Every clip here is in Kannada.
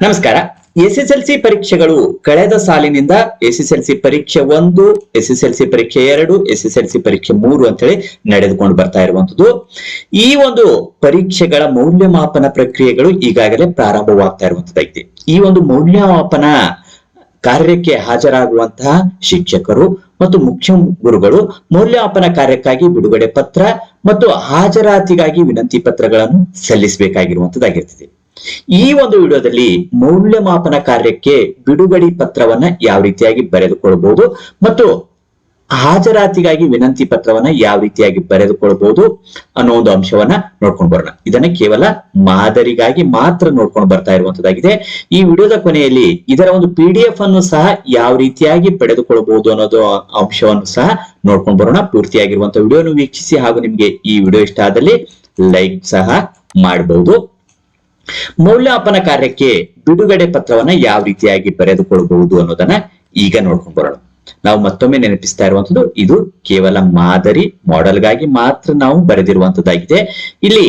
ನಮಸ್ಕಾರ. ಎಸ್ ಪರೀಕ್ಷೆಗಳು ಕಳೆದ ಸಾಲಿನಿಂದ ಎಸ್ ಎಸ್ ಪರೀಕ್ಷೆ ಒಂದು ಎಸ್ ಪರೀಕ್ಷೆ ಎರಡು ಎಸ್ ಎಸ್ ಎಲ್ ಸಿ ಪರೀಕ್ಷೆ ಮೂರು ಅಂತೇಳಿ ನಡೆದುಕೊಂಡು ಬರ್ತಾ ಇರುವಂತದ್ದು ಈ ಒಂದು ಪರೀಕ್ಷೆಗಳ ಮೌಲ್ಯಮಾಪನ ಪ್ರಕ್ರಿಯೆಗಳು ಈಗಾಗಲೇ ಪ್ರಾರಂಭವಾಗ್ತಾ ಇರುವಂತದ್ದಾಗಿದೆ ಈ ಒಂದು ಮೌಲ್ಯಮಾಪನ ಕಾರ್ಯಕ್ಕೆ ಹಾಜರಾಗುವಂತಹ ಶಿಕ್ಷಕರು ಮತ್ತು ಮುಖ್ಯ ಗುರುಗಳು ಮೌಲ್ಯಮಾಪನ ಕಾರ್ಯಕ್ಕಾಗಿ ಬಿಡುಗಡೆ ಪತ್ರ ಮತ್ತು ಹಾಜರಾತಿಗಾಗಿ ವಿನಂತಿ ಪತ್ರಗಳನ್ನು ಸಲ್ಲಿಸಬೇಕಾಗಿರುವಂತದ್ದಾಗಿರ್ತದೆ ಈ ಒಂದು ವಿಡಿಯೋದಲ್ಲಿ ಮೌಲ್ಯಮಾಪನ ಕಾರ್ಯಕ್ಕೆ ಬಿಡುಗಡೆ ಪತ್ರವನ್ನ ಯಾವ ರೀತಿಯಾಗಿ ಬರೆದುಕೊಳ್ಬಹುದು ಮತ್ತು ಹಾಜರಾತಿಗಾಗಿ ವಿನಂತಿ ಪತ್ರವನ್ನ ಯಾವ ರೀತಿಯಾಗಿ ಬರೆದುಕೊಳ್ಬಹುದು ಅನ್ನೋ ಒಂದು ಅಂಶವನ್ನ ನೋಡ್ಕೊಂಡು ಬರೋಣ. ಇದನ್ನ ಕೇವಲ ಮಾದರಿಗಾಗಿ ಮಾತ್ರ ನೋಡ್ಕೊಂಡು ಬರ್ತಾ ಇರುವಂತದ್ದಾಗಿದೆ. ಈ ವಿಡಿಯೋದ ಕೊನೆಯಲ್ಲಿ ಇದರ ಒಂದು ಪಿ ಡಿ ಎಫ್ ಅನ್ನು ಸಹ ಯಾವ ರೀತಿಯಾಗಿ ಪಡೆದುಕೊಳ್ಬಹುದು ಅನ್ನೋದು ಅಂಶವನ್ನು ಸಹ ನೋಡ್ಕೊಂಡು ಬರೋಣ. ಪೂರ್ತಿಯಾಗಿರುವಂತಹ ವಿಡಿಯೋನು ವೀಕ್ಷಿಸಿ ಹಾಗೂ ನಿಮ್ಗೆ ಈ ವಿಡಿಯೋ ಇಷ್ಟ ಆದಲ್ಲಿ ಲೈಕ್ ಸಹ ಮಾಡಬಹುದು ಮೌಲ್ಯಮಾಪನ ಕಾರ್ಯಕ್ಕೆ ಬಿಡುಗಡೆ ಪತ್ರವನ್ನ ಯಾವ ರೀತಿಯಾಗಿ ಬರೆದುಕೊಳ್ಳಬಹುದು ಅನ್ನೋದನ್ನ ಈಗ ನೋಡ್ಕೊಂಡು ಬರೋಣ. ನಾವು ಮತ್ತೊಮ್ಮೆ ನೆನಪಿಸ್ತಾ ಇರುವಂತದ್ದು, ಇದು ಕೇವಲ ಮಾದರಿ ಮಾಡೆಲ್ಗಾಗಿ ಮಾತ್ರ ನಾವು ಬರೆದಿರುವಂತದ್ದಾಗಿದೆ. ಇಲ್ಲಿ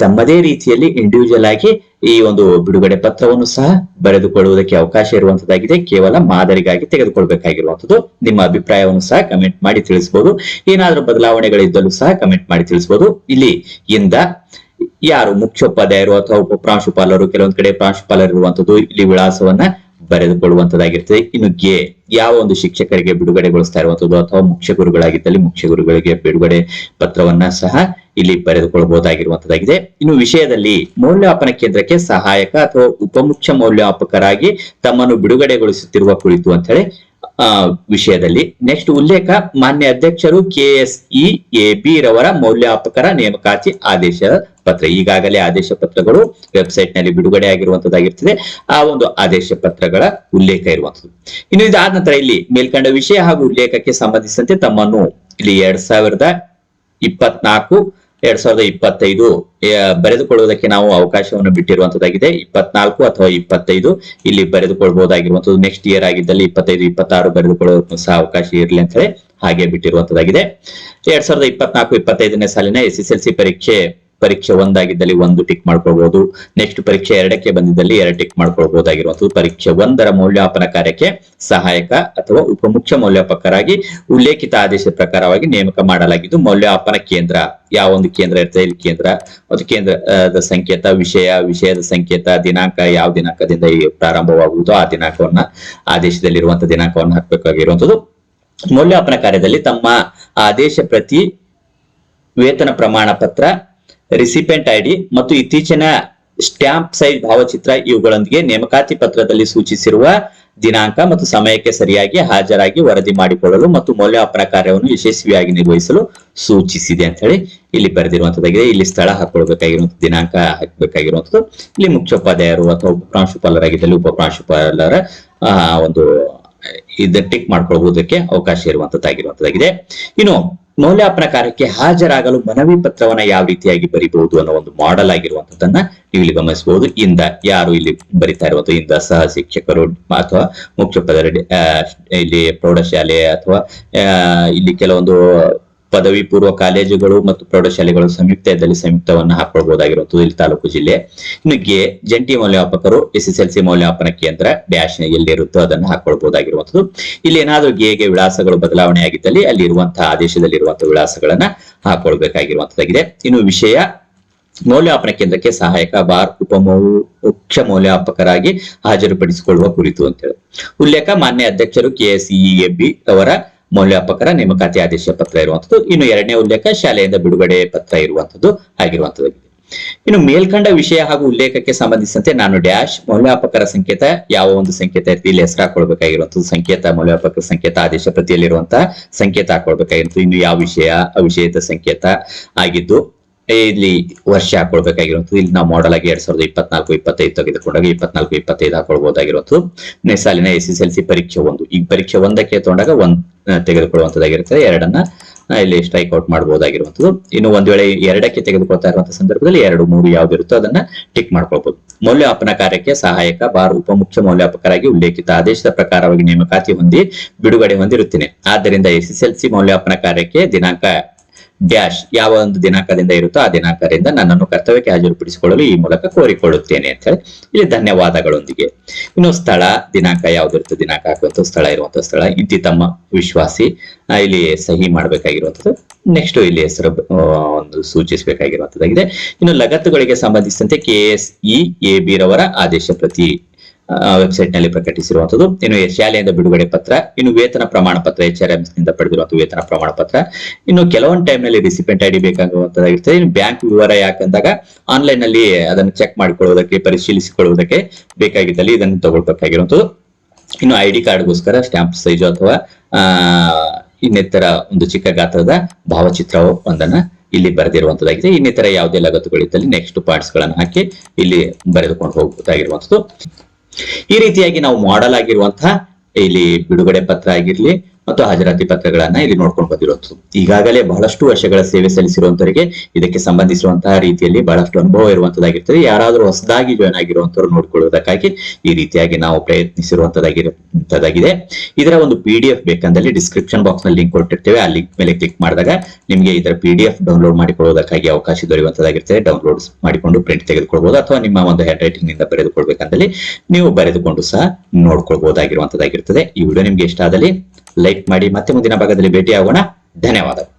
ತಮ್ಮದೇ ರೀತಿಯಲ್ಲಿ ಇಂಡಿವಿಜುವಲ್ ಆಗಿ ಈ ಒಂದು ಬಿಡುಗಡೆ ಪತ್ರವನ್ನು ಸಹ ಬರೆದುಕೊಳ್ಳುವುದಕ್ಕೆ ಅವಕಾಶ ಇರುವಂತದ್ದಾಗಿದೆ. ಕೇವಲ ಮಾದರಿಗಾಗಿ ತೆಗೆದುಕೊಳ್ಬೇಕಾಗಿರುವಂತದ್ದು. ನಿಮ್ಮ ಅಭಿಪ್ರಾಯವನ್ನು ಸಹ ಕಮೆಂಟ್ ಮಾಡಿ ತಿಳಿಸಬಹುದು ಏನಾದರೂ ಬದಲಾವಣೆಗಳಿದ್ದಲ್ಲೂ ಸಹ ಕಮೆಂಟ್ ಮಾಡಿ ತಿಳಿಸಬಹುದು ಇಲ್ಲಿ ಇಂದ ಯಾರು ಮುಖ್ಯೋಪಾಧ್ಯಾಯರು ಅಥವಾ ಉಪ ಪ್ರಾಂಶುಪಾಲರು ಕೆಲವೊಂದ್ ಕಡೆ ಪ್ರಾಂಶುಪಾಲರು ಇರುವಂತದ್ದು ಇಲ್ಲಿ ವಿಳಾಸವನ್ನ ಬರೆದುಕೊಳ್ಳುವಂತದ್ದಾಗಿರ್ತದೆ. ಇನ್ನು ಗೆ ಯಾವ ಒಂದು ಶಿಕ್ಷಕರಿಗೆ ಬಿಡುಗಡೆಗೊಳಿಸ್ತಾ ಇರುವಂತದ್ದು ಅಥವಾ ಮುಖ್ಯ ಗುರುಗಳಾಗಿದ್ದಲ್ಲಿ ಮುಖ್ಯ ಗುರುಗಳಿಗೆ ಬಿಡುಗಡೆ ಪತ್ರವನ್ನ ಸಹ ಇಲ್ಲಿ ಬರೆದುಕೊಳ್ಳಬಹುದಾಗಿರುವಂತದ್ದಾಗಿದೆ. ಇನ್ನು ವಿಷಯದಲ್ಲಿ ಮೌಲ್ಯಮಾಪನ ಕೇಂದ್ರಕ್ಕೆ ಸಹಾಯಕ ಅಥವಾ ಉಪಮುಖ್ಯ ಮೌಲ್ಯಮಾಪಕರಾಗಿ ತಮ್ಮನ್ನು ಬಿಡುಗಡೆಗೊಳಿಸುತ್ತಿರುವ ಕುರಿತು ಅಂತ ಹೇಳಿ ವಿಷಯದಲ್ಲಿ. ನೆಕ್ಸ್ಟ್ ಉಲ್ಲೇಖ, ಮಾನ್ಯ ಅಧ್ಯಕ್ಷರು K S E A B ರವರ ಮೌಲ್ಯಾಪಕರ ನೇಮಕಾತಿ ಆದೇಶ ಪತ್ರ. ಈಗಾಗಲೇ ಆದೇಶ ಪತ್ರಗಳು ವೆಬ್ಸೈಟ್ನಲ್ಲಿ ಬಿಡುಗಡೆ ಆಗಿರುವಂತದ್ದಾಗಿರ್ತದೆ ಆ ಒಂದು ಆದೇಶ ಪತ್ರಗಳ ಉಲ್ಲೇಖ ಇರುವಂತದ್ದು. ಇನ್ನು ಇದಾದ ನಂತರ ಇಲ್ಲಿ ಮೇಲ್ಕಂಡ ವಿಷಯ ಹಾಗೂ ಉಲ್ಲೇಖಕ್ಕೆ ಸಂಬಂಧಿಸಿದಂತೆ ತಮ್ಮನ್ನು ಇಲ್ಲಿ ಎರಡ್ ಸಾವಿರದ ಇಪ್ಪತ್ನಾಲ್ಕು ಎರಡ್ ಸಾವಿರದ ಇಪ್ಪತ್ತೈದು ಬರೆದುಕೊಳ್ಳುವುದಕ್ಕೆ ನಾವು ಅವಕಾಶವನ್ನು ಬಿಟ್ಟಿರುವಂತದ್ದಾಗಿದೆ. ಇಪ್ಪತ್ನಾಲ್ಕು ಅಥವಾ ಇಪ್ಪತ್ತೈದು, ಇಲ್ಲಿ ಬರೆದುಕೊಳ್ಬಹುದಾಗಿರುವಂತದ್ದು. ನೆಕ್ಸ್ಟ್ ಇಯರ್ ಆಗಿದ್ದಲ್ಲಿ ಇಪ್ಪತ್ತೈದು, ಇಪ್ಪತ್ತಾರು ಬರೆದುಕೊಳ್ಳೋದಕ್ಕೂ ಸಹ ಅವಕಾಶ ಇರಲಿ ಅಂತ ಹಾಗೆ ಬಿಟ್ಟಿರುವಂತದ್ದಾಗಿದೆ. ಎರಡ್ ಸಾವಿರದ ಇಪ್ಪತ್ನಾಲ್ಕು, ಇಪ್ಪತ್ತೈದನೇ ಸಾಲಿನ ಎಸ್ ಎಸ್ ಎಲ್ ಸಿ ಪರೀಕ್ಷೆ ಪರೀಕ್ಷೆ ಒಂದಾಗಿದ್ದಲ್ಲಿ ಒಂದು ಟಿಕ್ ಮಾಡ್ಕೊಳ್ಬಹುದು ನೆಕ್ಸ್ಟ್ ಪರೀಕ್ಷೆ ಎರಡಕ್ಕೆ ಬಂದಿದ್ದಲ್ಲಿ ಎರಡು ಟಿಕ್ ಮಾಡ್ಕೊಳ್ಬಹುದಾಗಿರುವಂತಹ ಪರೀಕ್ಷೆ ಒಂದರ ಮೌಲ್ಯಾಪನ ಕಾರ್ಯಕ್ಕೆ ಸಹಾಯಕ ಅಥವಾ ಉಪಮುಖ್ಯ ಮೌಲ್ಯಾಪಕರಾಗಿ ಉಲ್ಲೇಖಿತ ಆದೇಶದ ಪ್ರಕಾರವಾಗಿ ನೇಮಕ ಮಾಡಲಾಗಿದ್ದು ಮೌಲ್ಯಮಾಪನ ಕೇಂದ್ರ ಯಾವ ಒಂದು ಕೇಂದ್ರ ಇರ್ತದೆ ಇಲ್ಲಿ ಕೇಂದ್ರ ಮತ್ತು ಕೇಂದ್ರದ ಸಂಕೇತ, ವಿಷಯ, ವಿಷಯದ ಸಂಕೇತ, ದಿನಾಂಕ, ಯಾವ ದಿನಾಂಕದಿಂದ ಪ್ರಾರಂಭವಾಗುವುದೋ ಆ ದಿನಾಂಕವನ್ನ ಆದೇಶದಲ್ಲಿರುವಂತಹ ದಿನಾಂಕವನ್ನು ಹಾಕಬೇಕಾಗಿರುವಂತದ್ದು ಮೌಲ್ಯಾಪನ ಕಾರ್ಯದಲ್ಲಿ ತಮ್ಮ ಆದೇಶ ಪ್ರತಿ ವೇತನ ಪ್ರಮಾಣ ಪತ್ರ ರಿಸಿಪೆಂಟ್ ಐಡಿ ಮತ್ತು ಇತ್ತೀಚಿನ ಸ್ಟ್ಯಾಂಪ್ ಸೈಜ್ ಭಾವಚಿತ್ರ ಇವುಗಳೊಂದಿಗೆ ನೇಮಕಾತಿ ಪತ್ರದಲ್ಲಿ ಸೂಚಿಸಿರುವ ದಿನಾಂಕ ಮತ್ತು ಸಮಯಕ್ಕೆ ಸರಿಯಾಗಿ ಹಾಜರಾಗಿ ವರದಿ ಮಾಡಿಕೊಳ್ಳಲು ಮತ್ತು ಮೌಲ್ಯಮಾಪನ ಕಾರ್ಯವನ್ನು ಯಶಸ್ವಿಯಾಗಿ ನಿರ್ವಹಿಸಲು ಸೂಚಿಸಿದೆ ಅಂತ ಹೇಳಿ ಇಲ್ಲಿ ಬರೆದಿರುವಂತದ್ದಾಗಿದೆ. ಇಲ್ಲಿ ಸ್ಥಳ ಹಾಕೊಳ್ಬೇಕಾಗಿರುವಂತಹ ದಿನಾಂಕ ಹಾಕಬೇಕಾಗಿರುವಂತದ್ದು. ಇಲ್ಲಿ ಮುಖ್ಯೋಪಾಧ್ಯಾಯರು ಅಥವಾ ಪ್ರಾಂಶುಪಾಲರಾಗಿದ್ದಲ್ಲಿ ಉಪ ಪ್ರಾಂಶುಪಾಲರ ಆ, ಒಂದು ಇದ ಟಿಕ್ ಮಾಡ್ಕೊಳ್ಬಹುದಕ್ಕೆ ಅವಕಾಶ ಇರುವಂತದ್ದಾಗಿರುವಂತದ್ದಾಗಿದೆ. ಇನ್ನು ಮೌಲ್ಯಮಾಪನ ಪ್ರಕಾರಕ್ಕೆ ಹಾಜರಾಗಲು ಮನವಿ ಪತ್ರವನ್ನ ಯಾವ ರೀತಿಯಾಗಿ ಬರಿಬಹುದು ಅನ್ನೋ ಒಂದು ಮಾಡೆಲ್ ಆಗಿರುವಂತದ್ದನ್ನ ನೀವು ಇಲ್ಲಿ ಗಮನಿಸಬಹುದು. ಇಂದ ಯಾರು ಇಲ್ಲಿ ಬರಿತಾ ಇರುವಂತ ಇಂದ ಸಹ ಶಿಕ್ಷಕರು ಅಥವಾ ಮುಖ್ಯೋಪಾಧ್ಯಾಯರು ಇಲ್ಲಿ ಪ್ರೌಢಶಾಲೆ ಅಥವಾ ಇಲ್ಲಿ ಕೆಲವೊಂದು ಪದವಿ ಪೂರ್ವ ಕಾಲೇಜುಗಳು ಮತ್ತು ಪ್ರೌಢಶಾಲೆಗಳು ಸಂಯುಕ್ತ ಇದ್ದಲ್ಲಿ ಸಂಯುಕ್ತವನ್ನ ಹಾಕೊಳ್ಬಹುದಾಗಿರುವಂತದ್ದು ಇಲ್ಲಿ ತಾಲೂಕು ಜಿಲ್ಲೆ. ಇನ್ನು ಗೆ ಜಂಟಿ ಮೌಲ್ಯಮಾಪಕರು ಎಸ್ ಎಸ್ ಎಲ್ ಸಿ ಮೌಲ್ಯಮಾಪನ ಕೇಂದ್ರ ಡ್ಯಾಶ್ ಎಲ್ಲಿರುತ್ತೋ ಅದನ್ನು ಹಾಕೊಳ್ಬಹುದಾಗಿರುವಂತದ್ದು ಇಲ್ಲಿ ಏನಾದರೂ ಗೆಗೆ ವಿಳಾಸಗಳು ಬದಲಾವಣೆ ಆಗಿದ್ದಲ್ಲಿ ಅಲ್ಲಿ ಇರುವಂತಹ ಆದೇಶದಲ್ಲಿರುವಂತಹ ವಿಳಾಸಗಳನ್ನ ಹಾಕೊಳ್ಬೇಕಾಗಿರುವಂತದ್ದಾಗಿದೆ. ಇನ್ನು ವಿಷಯ ಮೌಲ್ಯಮಾಪನ ಕೇಂದ್ರಕ್ಕೆ ಸಹಾಯಕ ಬಾರ್ ಉಪ ಮುಖ್ಯ ಮೌಲ್ಯಮಾಪಕರಾಗಿ ಹಾಜರುಪಡಿಸಿಕೊಳ್ಳುವ ಕುರಿತು ಅಂತ ಹೇಳಿ ಉಲ್ಲೇಖ, ಮಾನ್ಯ ಅಧ್ಯಕ್ಷರು ಕೆಎಸ್ಇಎಬಿ ಅವರ ಮೌಲ್ಯಮಾಪಕರ ನೇಮಕಾತಿ ಆದೇಶ ಪತ್ರ ಇರುವಂತದ್ದು ಇನ್ನು ಎರಡನೇ ಉಲ್ಲೇಖ ಶಾಲೆಯಿಂದ ಬಿಡುಗಡೆ ಪತ್ರ ಇರುವಂತದ್ದು ಆಗಿರುವಂತದ್ದು ಇನ್ನು ಮೇಲ್ಕಂಡ ವಿಷಯ ಹಾಗೂ ಉಲ್ಲೇಖಕ್ಕೆ ಸಂಬಂಧಿಸಿದಂತೆ ನಾನು ಡ್ಯಾಶ್ ಮೌಲ್ಯಾಪಕರ ಸಂಕೇತ, ಯಾವ ಒಂದು ಸಂಕೇತ ಇರ್ತಿ ಇಲ್ಲಿ ಹೆಸರು ಹಾಕೊಳ್ಬೇಕಾಗಿರುವಂತದ್ದು ಸಂಕೇತ, ಮೌಲ್ಯಾಪಕರ ಸಂಕೇತ, ಆದೇಶ ಪ್ರತಿಯಲ್ಲಿರುವಂತಹ ಸಂಕೇತ ಹಾಕೊಳ್ಬೇಕಾಗಿರುತ್ತದೆ ಇನ್ನು ಯಾವ ವಿಷಯ ವಿಷಯದ ಸಂಕೇತ ಆಗಿದ್ದು, ಇಲ್ಲಿ ವರ್ಷ ಹಾಕೊಳ್ಬೇಕಾಗಿರುವಂಥದ್ದು. ಇಲ್ಲಿ ನಾವು ಮಾಡಲ್ ಆಗಿ ಎರಡ್ ಸಾವಿರದ ಇಪ್ಪತ್ನಾಲ್ಕು, ಇಪ್ಪತ್ತೈದು ತೆಗೆದುಕೊಂಡಾಗ ಇಪ್ಪತ್ನಾಲ್ಕು, ಇಪ್ಪತ್ತೈದು ಹಾಕೊಳ್ಬಹುದಾಗಿರುವಂತದ್ದು ನೇ ಸಾಲಿನ ಎಸ್ ಎಸ್ ಎಲ್ ಸಿ ಪರೀಕ್ಷೆ ಒಂದು. ಈ ಪರೀಕ್ಷೆ ಒಂದಕ್ಕೆ ತಗೊಂಡಾಗ ಒಂದ್ ತೆಗೆದುಕೊಳ್ಳುವಂತದ್ದಾಗಿರುತ್ತದೆ. ಎರಡನ್ನ ಇಲ್ಲಿ ಸ್ಟ್ರೈಕ್ ಔಟ್ ಮಾಡಬಹುದಾಗಿರುವಂತದ್ದು. ಇನ್ನು ಒಂದ್ ವೇಳೆ ಎರಡಕ್ಕೆ ತೆಗೆದುಕೊಳ್ತಾ ಇರುವಂತಹ ಸಂದರ್ಭದಲ್ಲಿ ಎರಡು, ಮೂರು ಯಾವ್ದಿರುತ್ತೋ ಅದನ್ನ ಟಿಕ್ ಮಾಡ್ಕೊಳ್ಬಹುದು ಮೌಲ್ಯಮಾಪನ ಕಾರ್ಯಕ್ಕೆ ಸಹಾಯಕ, ಬಾರ್ ಉಪಮುಖ್ಯ ಮೌಲ್ಯಾಪಕರಾಗಿ ಉಲ್ಲೇಖಿತ ಆದೇಶದ ಪ್ರಕಾರವಾಗಿ ನೇಮಕಾತಿ ಹೊಂದಿ ಬಿಡುಗಡೆ ಹೊಂದಿರುತ್ತೇನೆ. ಆದ್ದರಿಂದ ಎಸ್ಎಸ್ಎಲ್ಸಿ ಮೌಲ್ಯಮಾಪನ ಕಾರ್ಯಕ್ಕೆ ದಿನಾಂಕ ಡ್ಯಾಶ್ ಯಾವ ಒಂದು ದಿನಾಂಕದಿಂದ ಇರುತ್ತೋ ಆ ದಿನಾಂಕದಿಂದ ನನ್ನನ್ನು ಕರ್ತವ್ಯಕ್ಕೆ ಹಾಜರುಪಡಿಸಿಕೊಳ್ಳಲು ಈ ಮೂಲಕ ಕೋರಿಕೊಳ್ಳುತ್ತೇನೆ ಅಂತ ಹೇಳಿ ಇಲ್ಲಿ ಧನ್ಯವಾದಗಳೊಂದಿಗೆ. ಇನ್ನು ಸ್ಥಳ, ದಿನಾಂಕ ಯಾವ್ದಿರುತ್ತೆ ದಿನಾಂಕ ಹಾಕುವಂತ ಸ್ಥಳ ಇರುವಂತಹ ಸ್ಥಳ, ಇತಿ ತಮ್ಮ ವಿಶ್ವಾಸಿ ಇಲ್ಲಿ ಸಹಿ ಮಾಡಬೇಕಾಗಿರುವಂತದ್ದು ನೆಕ್ಸ್ಟ್ ಇಲ್ಲಿ ಹೆಸರು ಒಂದು ಸೂಚಿಸಬೇಕಾಗಿರುವಂತದ್ದಾಗಿದೆ ಇನ್ನು ಲಗತ್ತುಗಳಿಗೆ ಸಂಬಂಧಿಸಿದಂತೆ ಕೆ ಎಸ್ ಇ ಎ ಬಿರವರ ಆದೇಶ ಪ್ರತಿ ವೆಬ್ಸೈಟ್ನಲ್ಲಿ ಪ್ರಕಟಿಸಿರುವಂತದ್ದು ಇನ್ನು ಶಾಲೆಯಿಂದ ಬಿಡುಗಡೆ ಪತ್ರ, ಇನ್ನು ವೇತನ ಪ್ರಮಾಣ ಪತ್ರ ಎಚ್ ಆರ್ನಿಂದ ಪಡೆದಿರುವಂತಹ ವೇತನ ಪ್ರಮಾಣ ಪತ್ರ, ಇನ್ನು ಕೆಲವೊಂದು ಟೈಮ್ನಲ್ಲಿ ರಿಸಿಪೆಂಟ್ ಐಡಿ ಬೇಕಾಗುವಂತದ್ದಾಗಿರ್ತದೆ ಇನ್ನು ಬ್ಯಾಂಕ್ ವಿವರ ಯಾಕಂದಾಗ ಆನ್ಲೈನ್ನಲ್ಲಿ ಅದನ್ನು ಚೆಕ್ ಮಾಡಿಕೊಳ್ಳುವುದಕ್ಕೆ, ಪರಿಶೀಲಿಸಿಕೊಳ್ಳುವುದಕ್ಕೆ ಬೇಕಾಗಿದ್ದಲ್ಲಿ ಇದನ್ನು ತಗೊಳ್ಬೇಕಾಗಿರುವಂತದ್ದು ಇನ್ನು ಐ ಡಿ ಕಾರ್ಡ್ಗೋಸ್ಕರ ಸ್ಟ್ಯಾಂಪ್ ಸೈಜು ಅಥವಾ ಇನ್ನಿತರ ಒಂದು ಚಿಕ್ಕ ಗಾತ್ರದ ಭಾವಚಿತ್ರ ಒಂದನ್ನ ಇಲ್ಲಿ ಬರೆದಿರುವಂತದ್ದಾಗಿದೆ ಇನ್ನಿತರ ಯಾವುದೇ ಲಗತ್ತುಗಳಿದ್ದಲ್ಲಿ ನೆಕ್ಸ್ಟ್ ಪಾರ್ಟ್ಸ್ಗಳನ್ನು ಹಾಕಿ ಇಲ್ಲಿ ಬರೆದುಕೊಂಡು ಹೋಗಬಹುದಾಗಿರುವಂತದ್ದು ಈ ರೀತಿಯಾಗಿ ನಾವು ಮಾಡಲ್ ಆಗಿರುವಂತಹ ಇಲ್ಲಿ ಬಿಡುಗಡೆ ಪತ್ರ ಆಗಿರ್ಲಿ ಮತ್ತು ಹಾಜರಾತಿ ಪತ್ರಗಳನ್ನ ಇಲ್ಲಿ ನೋಡ್ಕೊಂಡು ಬಂದಿರೋದು. ಈಗಾಗಲೇ ಬಹಳಷ್ಟು ವರ್ಷಗಳ ಸೇವೆ ಸಲ್ಲಿಸಿರುವಂತವರಿಗೆ ಇದಕ್ಕೆ ಸಂಬಂಧಿಸಿರುವಂತಹ ರೀತಿಯಲ್ಲಿ ಬಹಳಷ್ಟು ಅನುಭವ ಇರುವಂತದ್ದಾಗಿರ್ತದೆ. ಯಾರಾದರೂ ಹೊಸದಾಗಿ ಜಾಯ್ನ್ ಆಗಿರುವಂತವ್ರು ನೋಡ್ಕೊಳ್ಳುವುದಕ್ಕಾಗಿ ಈ ರೀತಿಯಾಗಿ ನಾವು ಪ್ರಯತ್ನಿಸಿರುವಂತದ್ದಾಗಿರುವಂತದ್ದಾಗಿದೆ. ಇದರ ಒಂದು ಪಿ ಡಿ ಎಫ್ ಬೇಕಂದಲ್ಲಿ ಡಿಸ್ಕ್ರಿಪ್ಷನ್ ಬಾಕ್ಸ್ನಲ್ಲಿ ಲಿಂಕ್ ಕೊಟ್ಟಿರ್ತೇವೆ. ಆ ಲಿಂಕ್ ಮೇಲೆ ಕ್ಲಿಕ್ ಮಾಡಿದಾಗ ನಿಮಗೆ ಇದರ ಪಿ ಡಿ ಎಫ್ ಡೌನ್ಲೋಡ್ ಮಾಡಿಕೊಳ್ಳುವುದಕ್ಕಾಗಿ ಅವಕಾಶ ದೊರೆಯುವಂತದಾಗಿರ್ತದೆ ಡೌನ್ಲೋಡ್ ಮಾಡಿಕೊಂಡು ಪ್ರಿಂಟ್ ತೆಗೆದುಕೊಳ್ಬಹುದು ಅಥವಾ ನಿಮ್ಮ ಒಂದು ಹ್ಯಾಂಡ್ ರೈಟಿಂಗ್ನಿಂದ ಬರೆದುಕೊಳ್ಬೇಕಂದಲ್ಲಿ ನೀವು ಬರೆದುಕೊಂಡು ಸಹ ನೋಡ್ಕೊಳ್ಬಹುದಾಗಿರುವಂತದ್ದಾಗಿರ್ತದೆ. ಈ ವಿಡಿಯೋ ನಿಮ್ಗೆ ಇಷ್ಟ ಆದಲ್ಲಿ ಲೈಕ್ ಮಾಡಿ ಮತ್ತೆ ಮುಂದಿನ ಭಾಗದಲ್ಲಿ ಭೇಟಿ ಆಗೋಣ ಧನ್ಯವಾದಗಳು.